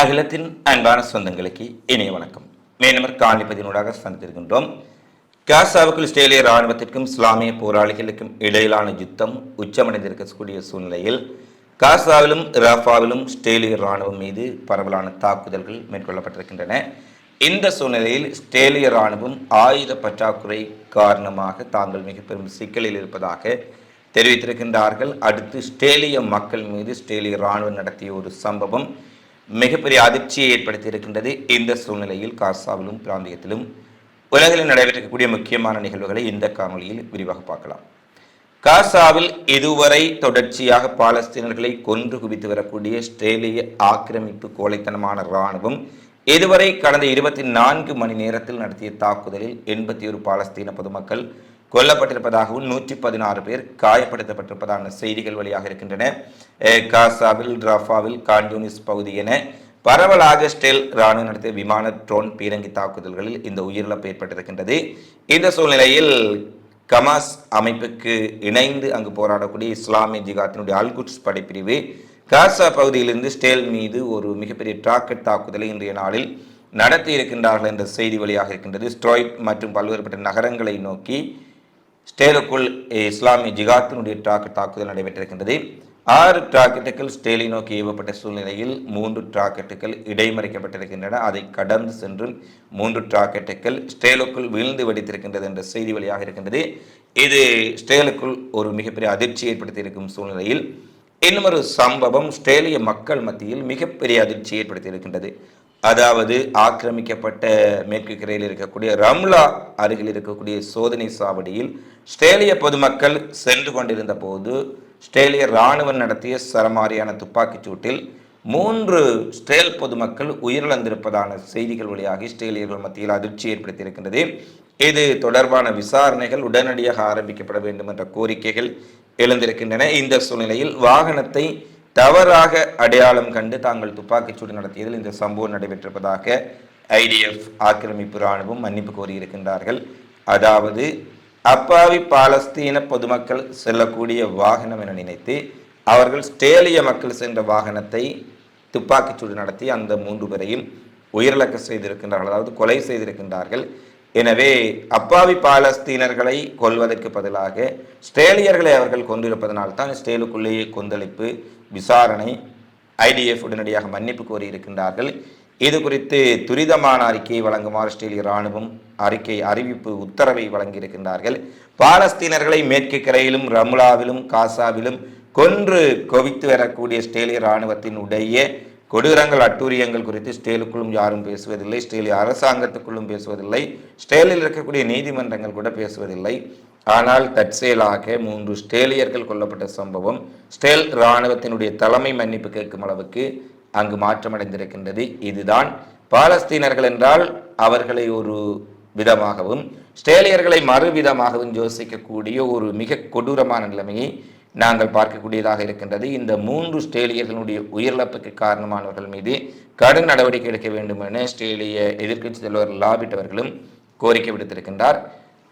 அகிலத்தின் அன்பான சொந்தங்களுக்கு இணைய வணக்கம். மேனமர் காணிப்பதினூடாக சந்தித்திருக்கின்றோம். காசாவுக்குள் இஸ்ரேலிய இராணுவத்திற்கும் இஸ்லாமிய போராளிகளுக்கும் இடையிலான யுத்தம் உச்சமடைந்திருக்கக்கூடிய சூழ்நிலையில் காசாவிலும் ராஃபாவிலும் இஸ்ரேலிய இராணுவம் மீது பரவலான தாக்குதல்கள் மேற்கொள்ளப்பட்டிருக்கின்றன. இந்த சூழ்நிலையில் இஸ்ரேலிய இராணுவம் ஆயுத பற்றாக்குறை காரணமாக தாங்கள் மிக பெரும் சிக்கலில் இருப்பதாக தெரிவித்திருக்கின்றார்கள். அடுத்து இஸ்ரேலிய மக்கள் மீது இஸ்ரேலிய இராணுவம் நடத்திய ஒரு சம்பவம் மிகப்பெரிய அதிர்ச்சியை ஏற்படுத்தி இருக்கின்றது இந்த சூழ்நிலையில் காசாவிலும் பிராந்தியத்திலும். உலகில் நடைபெற்றக்கூடிய முக்கியமான நிகழ்வுகளை இந்த காணொலியில் விரிவாக பார்க்கலாம். காசாவில் இதுவரை தொடர்ச்சியாக பாலஸ்தீனர்களை கொன்று குவித்து வரக்கூடிய இஸ்ரேலிய ஆக்கிரமிப்பு கோழைத்தனமான இராணுவம் இதுவரை கடந்த இருபத்தி நான்கு மணி நேரத்தில் நடத்திய தாக்குதலில் எண்பத்தி ஒரு பாலஸ்தீன பொதுமக்கள் கொல்லப்பட்டிருப்பதாகவும் நூற்றி பதினாறு பேர் காயப்படுத்தப்பட்டிருப்பதான செய்திகள் வழியாக இருக்கின்றன. காசாவில் ராஃபாவில் கான்யூனிஸ் பகுதி என பரவலாக ஸ்டெல் ராணுவம் நடத்திய விமான ட்ரோன் பீரங்கி தாக்குதல்களில் இந்த உயிரிழப்பு ஏற்பட்டிருக்கின்றது. இந்த சூழ்நிலையில் கமாஸ் அமைப்புக்கு இணைந்து அங்கு போராடக்கூடிய இஸ்லாமிய ஜிகாத்தினுடைய அல்குட்ஸ் படைப்பிரிவு காசா பகுதியிலிருந்து ஸ்டேல் மீது ஒரு மிகப்பெரிய ராக்கெட் தாக்குதலை இன்றைய நாளில் நடத்தி இருக்கின்றார்கள் என்ற செய்தி வழியாக இருக்கின்றது. ஸ்ட்ராய்ட் மற்றும் பல்வேறுபட்ட நகரங்களை நோக்கி ஸ்டேலுக்குள் இஸ்லாமிய ஜிகாத்தினுடைய ராக்கெட் தாக்குதல் நடைபெற்றிருக்கின்றது. ஆறு டிராக்கெட்டுகள் ஸ்டேலை நோக்கி ஏவப்பட்ட சூழ்நிலையில் மூன்று டிராக்கெட்டுகள் இடைமறிக்கப்பட்டிருக்கின்றன. அதை கடந்து சென்று மூன்று டிராக்கெட்டுகள் ஸ்டேலுக்குள் வீழ்ந்து வெடித்திருக்கின்றது என்ற செய்தி வழியாக இருக்கின்றது இது ஸ்டேலுக்குள் ஒரு மிகப்பெரிய அதிர்ச்சி ஏற்படுத்தி இருக்கும் சூழ்நிலையில் இன்னும் ஒரு சம்பவம் ஸ்ட்ரேலிய மக்கள் மத்தியில் மிகப்பெரிய அதிர்ச்சி ஏற்படுத்தி இருக்கின்றது அதாவது ஆக்கிரமிக்கப்பட்ட மேற்கு கரையில் இருக்கக்கூடிய ரம்லா அருகில் இருக்கக்கூடிய சோதனை சாவடியில் ஸ்ட்ரேலிய பொதுமக்கள் சென்று கொண்டிருந்த போது ஸ்ட்ரேலிய இராணுவம் நடத்திய சரமாரியான துப்பாக்கிச் சூட்டில் மூன்று ஸ்டேல் பொதுமக்கள் உயிரிழந்திருப்பதான செய்திகள் வழியாகி ஸ்ட்ரேலியர்கள் மத்தியில் அதிர்ச்சி ஏற்படுத்தியிருக்கின்றது. இது தொடர்பான விசாரணைகள் உடனடியாக ஆரம்பிக்கப்பட வேண்டும் என்ற கோரிக்கைகள் எழுந்திருக்கின்றன. இந்த சூழ்நிலையில் வாகனத்தை தவறாக அடையாளம் கண்டு தாங்கள் துப்பாக்கிச்சூடு நடத்தியதில் இந்த சம்பவம் நடைபெற்றிருப்பதாக ஐடிஎஃப் ஆக்கிரமிப்பு இராணுவம் மன்னிப்பு கோரியிருக்கின்றார்கள். அதாவது அப்பாவி பாலஸ்தீன பொதுமக்கள் செல்லக்கூடிய வாகனம் என நினைத்து அவர்கள் ஸ்டேலிய மக்கள் சென்ற வாகனத்தை துப்பாக்கிச்சூடு நடத்தி அந்த மூன்று பேரையும் உயிரிழக்க செய்திருக்கின்றார்கள். அதாவது கொலை செய்திருக்கின்றார்கள். எனவே அப்பாவி பாலஸ்தீனர்களை கொல்வதற்கு பதிலாக ஸ்ட்ரேலியர்களை அவர்கள் கொண்டிருப்பதனால் தான் ஸ்டேலுக்குள்ளேயே கொந்தளிப்பு விசாரணை ஐடிஎஃப் உடனடியாக மன்னிப்பு கோரியிருக்கின்றார்கள். இது குறித்து துரிதமான அறிக்கையை வழங்குமாறு ஆஸ்திரேலிய இராணுவம் அறிக்கை அறிவிப்பு உத்தரவை வழங்கியிருக்கின்றார்கள். பாலஸ்தீனர்களை மேற்கு கரையிலும் ரமுலாவிலும் காசாவிலும் கொன்று கொவித்து வரக்கூடிய ஸ்டேலிய இராணுவத்தினுடைய கொடூரங்கள் அட்டூரியங்கள் குறித்து ஸ்டேலுக்குள்ளும் யாரும் பேசுவதில்லை ஸ்டேலிய அரசாங்கத்துக்குள்ளும் பேசுவதில்லை ஸ்டேலில் இருக்கக்கூடிய நீதிமன்றங்கள் கூட பேசுவதில்லை. ஆனால் தற்செயலாக மூன்று ஸ்டேலியர்கள் கொல்லப்பட்ட சம்பவம் ஸ்டேல் இராணுவத்தினுடைய தலைமை மன்னிப்பு கேட்கும் அளவுக்கு அங்கு மாற்றமடைந்திருக்கின்றது. இதுதான் பாலஸ்தீனர்கள் என்றால் அவர்களை ஒரு விதமாகவும் ஸ்டேலியர்களை மறுவிதமாகவும் யோசிக்கக்கூடிய ஒரு மிக கொடூரமான நிலைமையை நாங்கள் பார்க்கக்கூடியதாக இருக்கின்றது. இந்த மூன்று ஸ்ட்ரேலியர்களுடைய உயிரிழப்புக்கு காரணமானவர்கள் மீது கடும் நடவடிக்கை எடுக்க வேண்டும் என ஸ்ட்ரேலிய எதிர்க்கட்சி தலைவர் லாபிட் அவர்களும் கோரிக்கை விடுத்திருக்கின்றார்.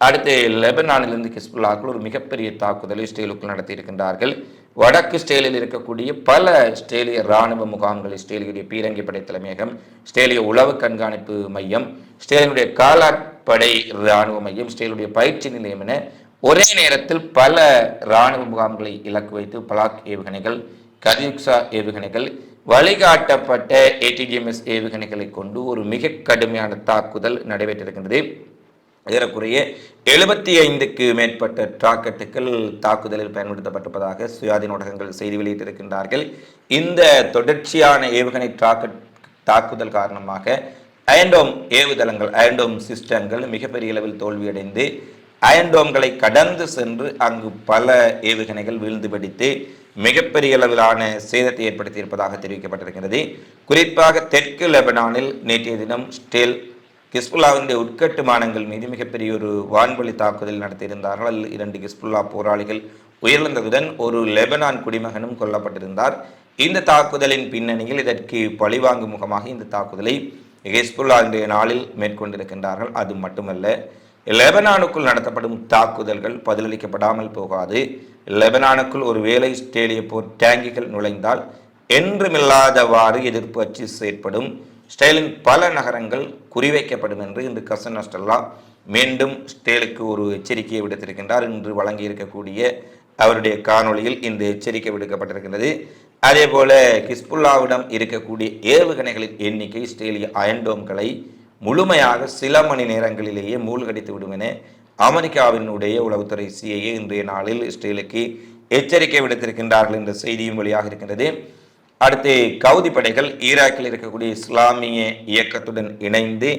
அடுத்து லெபனானிலிருந்து கிஸ்புல்லாக்கள் ஒரு மிகப்பெரிய தாக்குதலை ஸ்டேலுக்குள் நடத்தியிருக்கின்றார்கள். வடக்கு ஸ்டேலில் இருக்கக்கூடிய பல ஸ்டேலிய இராணுவ முகாம்கள் ஸ்டேலியுடைய பீரங்கி படை தலைமையகம் ஸ்டேலிய உளவு கண்காணிப்பு மையம் ஸ்டேலினுடைய காலாட்படை இராணுவ மையம் ஸ்டேலுடைய பயிற்சி நிலையம் என ஒரே நேரத்தில் பல இராணுவ முகாம்களை இலக்கு வைத்து பலாக் ஏவுகணைகள் கதியுக்சா ஏவுகணைகள் வழிகாட்டப்பட்ட ஏடிஜிஎம்எஸ் ஏவுகணைகளை கொண்டு ஒரு மிக கடுமையான தாக்குதல் நடைபெற்றிருக்கின்றது. ஏறக்குறைய எழுபத்தி ஐந்துக்கு மேற்பட்ட டிராக்கெட்டுகள் தாக்குதலில் பயன்படுத்தப்பட்டிருப்பதாக சுயாதீன ஊடகங்கள் செய்தி வெளியிட்டிருக்கின்றார்கள். இந்த தொடர்ச்சியான ஏவுகணை டிராக்கெட் தாக்குதல் காரணமாக அயன்டோம் ஏவுதளங்கள் அயன்டோம் சிஸ்டங்கள் மிகப்பெரிய அளவில் தோல்வியடைந்து அயன்டோம்களை கடந்து சென்று அங்கு பல ஏவுகணைகள் வீழ்ந்து வெடித்து மிகப்பெரிய அளவிலான சேதத்தை ஏற்படுத்தியிருப்பதாக தெரிவிக்கப்பட்டிருக்கிறது. குறிப்பாக தெற்கு லெபனானில் நேற்றைய தினம் ஸ்டேல் கிஸ்புல்லாவினுடைய உட்கட்டுமானங்கள் மீது மிகப்பெரிய ஒரு வான்வழி தாக்குதல் நடத்தியிருந்தார்கள். அதில் இரண்டு கிஸ்புல்லா போராளிகள் உயிரிழந்ததுடன் ஒரு லெபனான் குடிமகனும் கொல்லப்பட்டிருந்தார். இந்த தாக்குதலின் பின்னணியில் இதற்கு பழிவாங்கும் முகமாக இந்த தாக்குதலை ஹிஸ்புல்லா இன்றைய நாளில் மேற்கொண்டிருக்கின்றார்கள். அது மட்டுமல்ல லெபனானுக்குள் நடத்தப்படும் தாக்குதல்கள் பதிலளிக்கப்படாமல் போகாது. லெபனானுக்குள் ஒரு வேலை ஸ்டேலிய போர் டேங்கிகள் நுழைந்தால் என்றுமில்லாதவாறு எதிர்ப்பு அச்சு செயற்படும். ஸ்டேலின் பல நகரங்கள் குறிவைக்கப்படும் என்று இன்று கசன் அஸ்டல்லா மீண்டும் ஸ்டேலுக்கு ஒரு எச்சரிக்கையை விடுத்திருக்கின்றார். இன்று வழங்கி இருக்கக்கூடிய அவருடைய காணொளியில் இந்த எச்சரிக்கை விடுக்கப்பட்டிருக்கின்றது. அதே போல ஹிஸ்புல்லாவிடம் இருக்கக்கூடிய ஏவுகணைகளின் எண்ணிக்கை ஸ்டேலிய அயன்டோம்களை முழுமையாக சில மணி நேரங்களிலேயே மூழ்கடித்து விடும் அமெரிக்காவினுடைய உளவுத்துறை சிஐஏ இன்றைய நாளில் இஸ்ரேலுக்கு எச்சரிக்கை விடுத்திருக்கின்றார்கள் என்ற செய்தியும் வெளியாக இருக்கின்றது. அடுத்து கவுதி படைகள் ஈராக்கில் இருக்கக்கூடிய இஸ்லாமிய இயக்கத்துடன் இணைந்து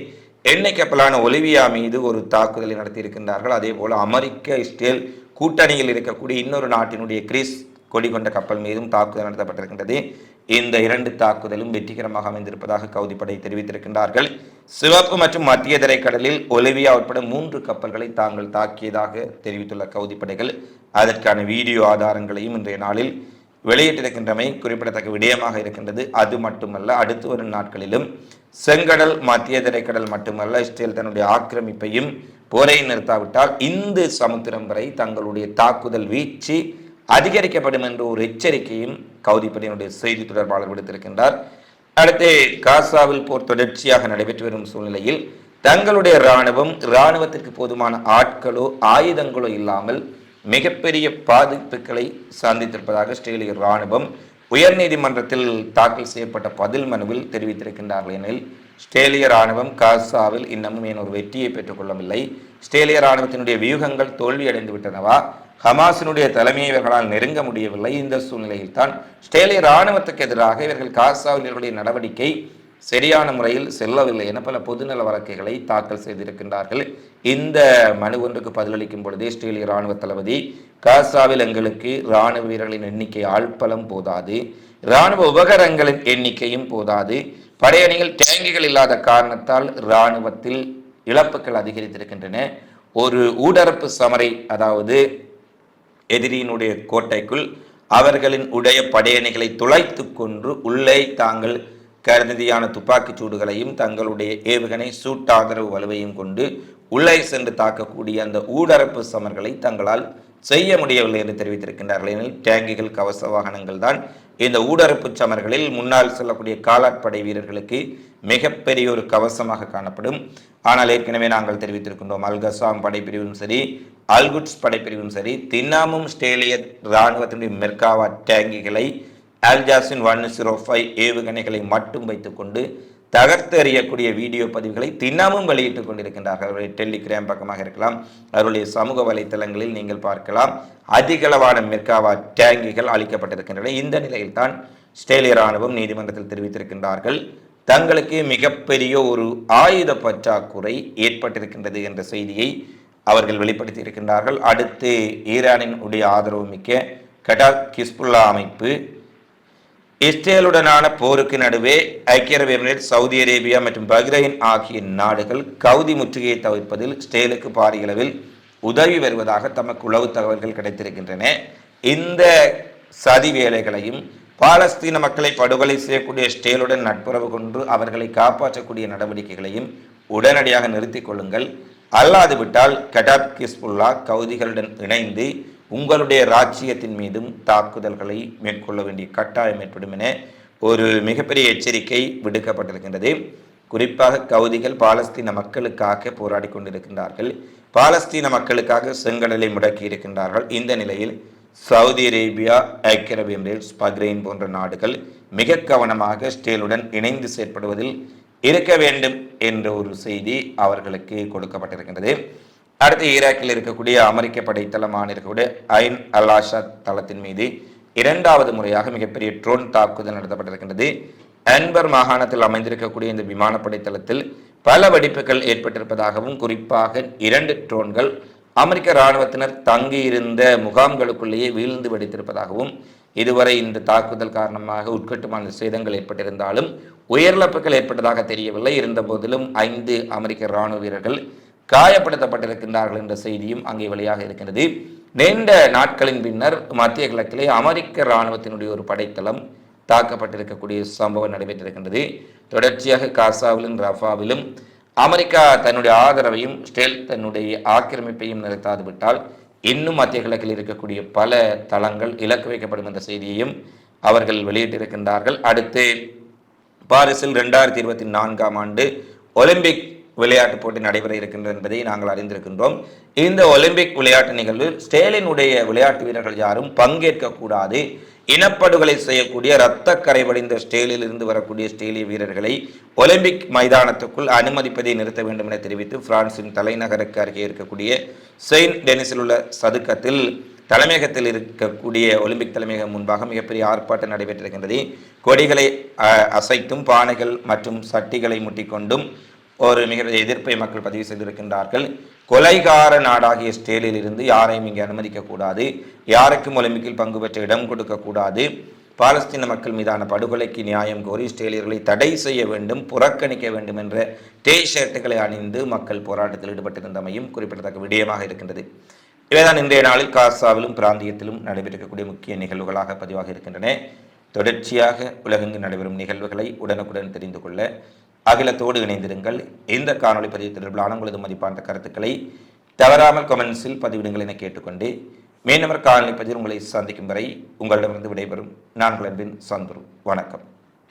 எண்ணெய் கப்பலான ஒலிவியா மீது ஒரு தாக்குதலை நடத்தியிருக்கின்றார்கள். அதே போல அமெரிக்க இஸ்ரேல் கூட்டணியில் இருக்கக்கூடிய இன்னொரு நாட்டினுடைய கிரீஸ் கொடி கொண்ட கப்பல் மீதும் தாக்குதல் நடத்தப்பட்டிருக்கின்றது. இந்த இரண்டு தாக்குதலும் வெற்றிகரமாக அமைந்திருப்பதாக கவுதிப்படை தெரிவித்திருக்கின்றார்கள். சிவப்பு மற்றும் மத்திய திரைக்கடலில் ஒலிவியா உட்பட மூன்று கப்பல்களை தாங்கள் தாக்கியதாக தெரிவித்துள்ள கவுதிப்படைகள் அதற்கான வீடியோ ஆதாரங்களையும் இன்றைய நாளில் வெளியிட்டிருக்கின்றமை குறிப்பிடத்தக்க விடயமாக இருக்கின்றது. அது மட்டுமல்ல அடுத்து வரும் நாட்களிலும் செங்கடல் மத்திய திரைக்கடல் மட்டுமல்ல இஸ்ரேல் தன்னுடைய ஆக்கிரமிப்பையும் போரை நிறுத்தாவிட்டால் இந்து சமுத்திரம் வரை தங்களுடைய தாக்குதல் வீச்சு அதிகரிக்கப்படும் என்ற ஒரு எச்சரிக்கையும் கவுதிப்படையினுடைய செய்தி தொடர்பாளர் விடுத்திருக்கின்றார். அடுத்து காசாவில் போர் தொடர்ச்சியாக நடைபெற்று வரும் சூழ்நிலையில் தங்களுடைய இராணுவம் இராணுவத்திற்கு போதுமான ஆட்களோ ஆயுதங்களோ இல்லாமல் மிகப்பெரிய பாதிப்புகளை சந்தித்திருப்பதாக இஸ்ரேலிய இராணுவம் உயர்நீதிமன்றத்தில் தாக்கல் செய்யப்பட்ட பதில் மனுவில் தெரிவித்திருக்கின்றார்கள். எனில் ஸ்டேலிய இராணுவம் காசாவில் இன்னமும் ஏன் ஒரு வெற்றியை பெற்றுக்கொள்ளவில்லை ஸ்டேலிய இராணுவத்தினுடைய வியூகங்கள் தோல்வியடைந்து விட்டனவா ஹமாஸினுடைய தலைமையை இவர்களால் நெருங்க முடியவில்லை. இந்த சூழ்நிலையில் தான் ஸ்டேலிய இராணுவத்துக்கு எதிராக இவர்கள் காசாவில் இவர்களுடைய நடவடிக்கை சரியான முறையில் செல்லவில்லை என பல பொதுநல வழக்குகளை தாக்கல் செய்திருக்கின்றார்கள். இந்த மனு ஒன்றுக்கு பதிலளிக்கும் பொழுதே ஸ்டேலிய இராணுவ தளபதி காசாவில் எங்களுக்கு இராணுவ வீரர்களின் எண்ணிக்கை ஆழ்பலம் போதாது இராணுவ உபகரணங்களின் எண்ணிக்கையும் போதாது படையணிகள் டேங்கிகள் இல்லாத காரணத்தால் இராணுவத்தில் இழப்புகள் அதிகரித்திருக்கின்றன. ஒரு ஊடரப்பு சமரை அதாவது எதிரியினுடைய கோட்டைக்குள் அவர்களின் உடைய படையணிகளை துளைத்து கொன்று உள்ளே தாங்கள் கருதியான துப்பாக்கிச் சூடுகளையும் தங்களுடைய ஏவுகணை சூட்டாதரவு வலுவையும் கொண்டு உள்ளே சென்று தாக்கக்கூடிய அந்த ஊடரப்பு சமர்களை தங்களால் செய்ய முடியவில்லை என்று தெரிவித்திருக்கின்றார்கள். எனில் டேங்கிகள் கவச வாகனங்கள் தான் இந்த ஊடரப்பு சமர்களில் முன்னால் செல்லக்கூடிய காலாட்படை வீரர்களுக்கு மிகப்பெரிய ஒரு கவசமாக காணப்படும். ஆனால் ஏற்கனவே நாங்கள் தெரிவித்திருக்கின்றோம் அல்கசாம் படைப்பிரிவும் சரி அல்குட்ஸ் படைப்பிரிவும் சரி தின்னாமும் ஸ்டேலிய இராணுவத்தினுடைய Merkava டேங்கிகளை Al Yasin one zero five ஏவுகணைகளை மட்டும் வைத்துக்கொண்டு தகர்த்தறியக்கூடிய வீடியோ பதிவுகளை தினமும் வெளியிட்டுக் கொண்டிருக்கின்றார்கள். அவருடைய டெலிகிராம் பக்கமாக இருக்கலாம் அவருடைய சமூக வலைத்தளங்களில் நீங்கள் பார்க்கலாம். அதிகளவான மெர்காவா டேங்கிகள் அளிக்கப்பட்டிருக்கின்றன. இந்த நிலையில்தான் ஸ்டேலிய ராணுவம் நீதிமன்றத்தில் தெரிவித்திருக்கின்றார்கள். தங்களுக்கு மிகப்பெரிய ஒரு ஆயுத பற்றாக்குறை ஏற்பட்டிருக்கின்றது என்ற செய்தியை அவர்கள் வெளிப்படுத்தி இருக்கின்றார்கள் அடுத்து ஈரானின் உடைய ஆதரவு மிக்க கடாக் கிஸ்புல்லா அமைப்பு இஸ்ரேலுடனான போருக்கு நடுவே ஐக்கிய அரபு எமிரேட் சவுதி அரேபியா மற்றும் பஹ்ரைன் ஆகிய நாடுகள் கவுதி முற்றுகையை தவிர்ப்பதில் இஸ்ரேலுக்கு பாரிய அளவில் உதவி வருவதாக தமக்கு உளவு தகவல்கள் கிடைத்திருக்கின்றன. இந்த சதி வேலைகளையும் பாலஸ்தீன மக்களை படுகொலை செய்யக்கூடிய ஸ்டேலுடன் நட்புறவு கொண்டு அவர்களை காப்பாற்றக்கூடிய நடவடிக்கைகளையும் உடனடியாக நிறுத்திக் கொள்ளுங்கள். அல்லாது விட்டால் கடாப் கிஸ்புல்லா கவுதிகளுடன் இணைந்து உங்களுடைய ராஜ்ஜியத்தின் மீதும் தாக்குதல்களை மேற்கொள்ள வேண்டிய கட்டாயம் ஏற்படும் என ஒரு மிகப்பெரிய எச்சரிக்கை விடுக்கப்பட்டிருக்கின்றது. குறிப்பாக கவுதிகள் பாலஸ்தீன மக்களுக்காக போராடி கொண்டிருக்கின்றார்கள். பாலஸ்தீன மக்களுக்காக செங்கடலை முடக்கி இருக்கின்றார்கள். இந்த நிலையில் சவுதி அரேபியா ஐக்கிய அரபு எமிரேட்ஸ் பக்ரைன் போன்ற நாடுகள் மிக கவனமாக ஸ்டேலுடன் இணைந்து செயற்படுவதில் இருக்க வேண்டும் என்ற ஒரு செய்தி அவர்களுக்கு கொடுக்கப்பட்டிருக்கின்றது. அடுத்து ஈராக்கில் இருக்கக்கூடிய அமெரிக்க படைத்தளமான இருக்கக்கூடிய ஐன் அலாஷா தளத்தின் மீது இரண்டாவது முறையாக மிகப்பெரிய ட்ரோன் தாக்குதல் நடத்தப்பட்டிருக்கின்றது. அன்பர் மாகாணத்தில் அமைந்திருக்கக்கூடிய இந்த விமானப்படை தளத்தில் பல வெடிப்புகள் ஏற்பட்டிருப்பதாகவும் குறிப்பாக இரண்டு ட்ரோன்கள் அமெரிக்க இராணுவத்தினர் தங்கியிருந்த முகாம்களுக்குள்ளேயே வீழ்ந்து வெடித்திருப்பதாகவும் இதுவரை இந்த தாக்குதல் காரணமாக உட்கட்டுமான சேதங்கள் ஏற்பட்டிருந்தாலும் உயிரிழப்புகள் ஏற்பட்டதாக தெரியவில்லை. இருந்தபோதிலும் ஐந்து அமெரிக்க இராணுவ வீரர்கள் காயப்படுத்தப்பட்டிருக்கின்றார்கள் என்ற செய்தியும் அங்கே வெளியாக இருக்கின்றது. நீண்ட நாட்களின் பின்னர் மத்திய கிழக்கிலே அமெரிக்க இராணுவத்தினுடைய ஒரு படைத்தளம் தாக்கப்பட்டிருக்கக்கூடிய சம்பவம் நடைபெற்றிருக்கின்றது. தொடர்ச்சியாக காசாவிலும் ரஃபாவிலும் அமெரிக்கா தன்னுடைய ஆதரவையும் ஸ்டேல் தன்னுடைய ஆக்கிரமிப்பையும் நிறுத்தாது விட்டால் இன்னும் மத்திய கிழக்கில் இருக்கக்கூடிய பல தளங்கள் இலக்கு வைக்கப்படும் என்ற செய்தியையும் அவர்கள் வெளியிட்டிருக்கின்றார்கள். அடுத்து பாரிஸில் ரெண்டாயிரத்தி இருபத்தி நான்காம் ஆண்டு ஒலிம்பிக் விளையாட்டுப் போட்டி நடைபெற இருக்கின்றது என்பதை நாங்கள் அறிந்திருக்கின்றோம். இந்த ஒலிம்பிக் விளையாட்டு நிகழ்வில் ஸ்டேலினுடைய விளையாட்டு வீரர்கள் யாரும் பங்கேற்கக்கூடாது. இனப்படுகொலை செய்யக்கூடிய இரத்த கரை வடிந்த ஸ்டேலில் இருந்து வரக்கூடிய ஸ்டேலிய வீரர்களை ஒலிம்பிக் மைதானத்துக்குள் அனுமதிப்பதை நிறுத்த வேண்டும் என தெரிவித்து பிரான்சின் தலைநகருக்கு அருகே இருக்கக்கூடிய செயின்ட் டெனிஸில் உள்ள சதுக்கத்தில் தலைமையகத்தில் இருக்கக்கூடிய ஒலிம்பிக் தலைமையகம் முன்பாக மிகப்பெரிய ஆர்ப்பாட்டம் நடைபெற்றிருக்கின்றது. கொடிகளை அசைத்தும் பானைகள் மற்றும் சட்டிகளை முட்டிக்கொண்டும் ஒரு மிக எதிர்ப்பை மக்கள் பதிவு செய்திருக்கின்றார்கள். கொலைகார நாடாகிய ஸ்டேலில் இருந்து யாரையும் இங்கே அனுமதிக்கக்கூடாது. யாருக்கும் ஒலிம்பிக்கில் பங்கு பெற்ற இடம் கொடுக்கக்கூடாது. பாலஸ்தீன மக்கள் மீதான படுகொலைக்கு நியாயம் கோரி ஸ்டேலியர்களை தடை செய்ய வேண்டும் புறக்கணிக்க வேண்டும் என்ற டே ஷர்ட்டுகளை அணிந்து மக்கள் போராட்டத்தில் ஈடுபட்டிருந்தமையும் குறிப்பிடத்தக்க விடயமாக இருக்கின்றது. இவைதான் இன்றைய நாளில் காசாவிலும் பிராந்தியத்திலும் நடைபெறக்கூடிய முக்கிய நிகழ்வுகளாக பதிவாக இருக்கின்றன. தொடர்ச்சியாக உலகெங்கு நடைபெறும் நிகழ்வுகளை உடனுக்குடன் தெரிந்து கொள்ள அகிலத்தோடு இணைந்திருங்கள். இந்த காணொளி பதிவு தொடர்பிலான உங்களது மதிப்பான கருத்துக்களை தவறாமல் கமெண்ட்ஸில் பதிவிடுங்கள் என கேட்டுக்கொண்டு மீனவர் காணொளி பதிவு உங்களை சந்திக்கும் வரை உங்களிடமிருந்து விடைபெறும். நான் அன்பின் சந்துரு. வணக்கம்.